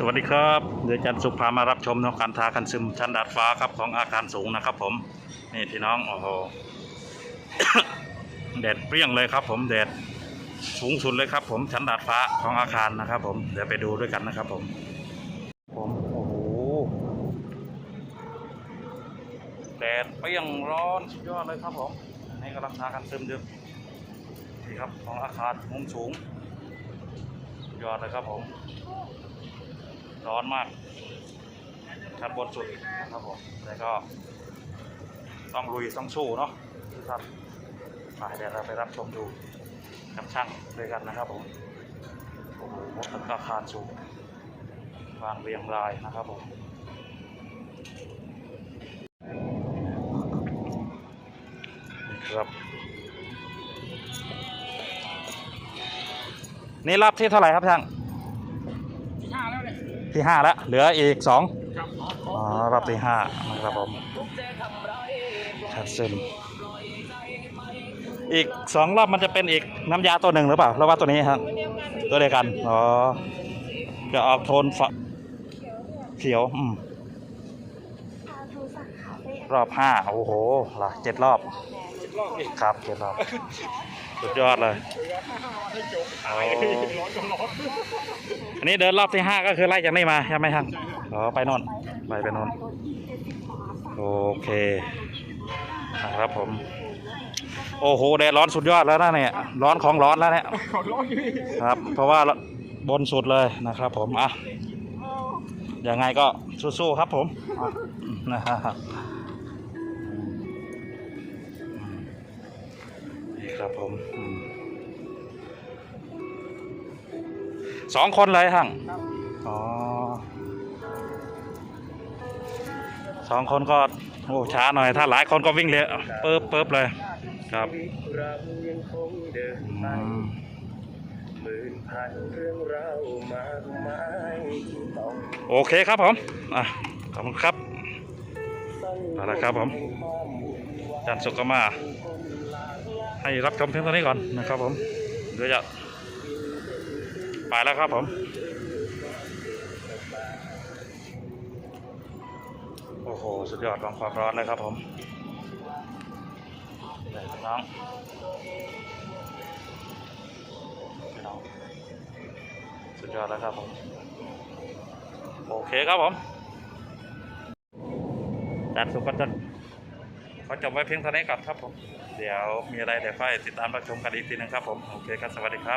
สวัสดีครับ เดี๋ยวอาจันสุภามารับชมนกการทาคันซึมชั้นดาดฟ้าครับของอาคารสูงนะครับ ผม นี่พี่น้องโอ้โหแดดเปรี้ยงเลยครับ ผมแดดสูงสุดเลยครับ ผมชั้นดาดฟ้าของอาคารนะครับ ผมเดี๋ยวไปดูด้วยกันนะครับ ผม ผมโอ้โหแดดเปรี้ยงร้อนสุดยอดเลยครับ ผมนี่กำลังทาคันซึมอยู่นี่ครับของอาคารมุมสูงยอดเลยครับผม ร้อนมากชั้นบนสุดนะครับผมแต่ก็ต้องลุยต้องสู้เนาะทุกท่านไปเดี๋ยวเราไปรับชมดูกับช่างด้วยกันนะครับผมโอ้โหตึกอาคารสูงวางเรียงรายนะครับผมนี่ครับนี่รับที่เท่าไหร่ครับช่าง ที่ห้าแล้วเนี่ย ที่ห้าแล้วเหลืออีกสองครับอ๋อรอบที่ห้านะครับผมชัดเส้นอีกสองรอบมันจะเป็นอีกน้ำยาตัวหนึ่งหรือเปล่า แล้วว่าตัวนี้ครับ ตัวเดียวกัน อ๋อ จะออกโทนฝเขียวอืมรอบห้าโอ้โหล่ะเจ็ดรอบเจ็ดรอบอีกครับเจ็ดรอบ สุดยอดเลยเหลือ อันนี้เดินรอบที่ห้าก็คือไล่จากนี่มาใช่ไหมครับอ๋อไปน่นไปไปน่นโอเคนะครับผม โอ้โหแดดร้อนสุดยอดแล้วนะเนี่ยร้อนของร้อนแล้วเนี่ยครับ เพราะว่าบนสุดเลยนะครับผมอะยังไงก็สู้ๆครับผมอะนะครับนี่ครับผม สองคนเลยทั้งครับอ๋อสองคนก็โอ้ช้าหน่อย ถ้าหลายคนก็วิ่งเลยปึ๊บปึ๊บเลย ครับเรายังคงเดินอืไปมหมื่นพันเรื่องราวมากมายที่ต้องโอเคครับผมอะขอบคุณครับเอาละครับผมอาจารย์สุกก็มา ให้รับชมเพียงเท่านี้ก่อนนะครับผมเดี๋ยวจะ ไปแล้วครับผมโอ้โห สุดยอดของความร้อนเลยครับผมเดี๋ยวน้องน้อง สุดยอดแล้วครับผม โอเคครับผมจารย์สุกก็จะขอจบไว้เพียงเท่านี้ก่อนครับผม เดี๋ยวมีอะไรเดี๋ยวค่อยติดตามรับชมกันอีกทีหนึงครับผม โอเคครับ สวัสดีครับ